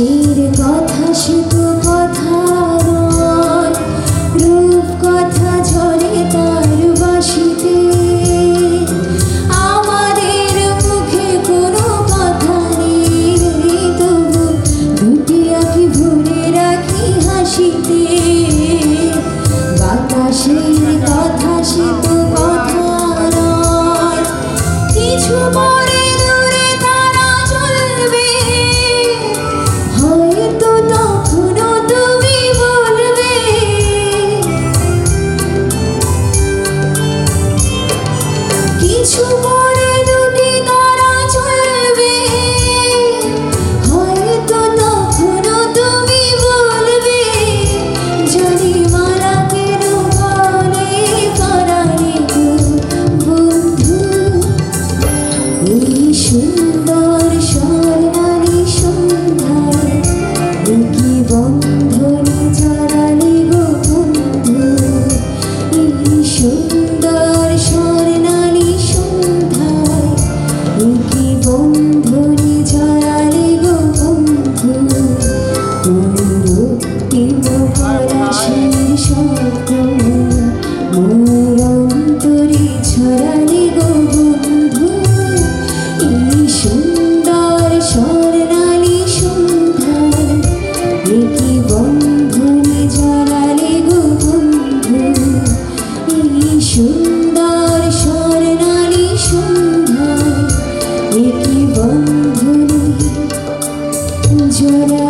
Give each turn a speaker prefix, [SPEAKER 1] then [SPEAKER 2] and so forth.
[SPEAKER 1] কিসের কথা সে 情的。সুন্দর স্বর্ণালী সন্ধ্যায় একই বন্ধনে জোড়া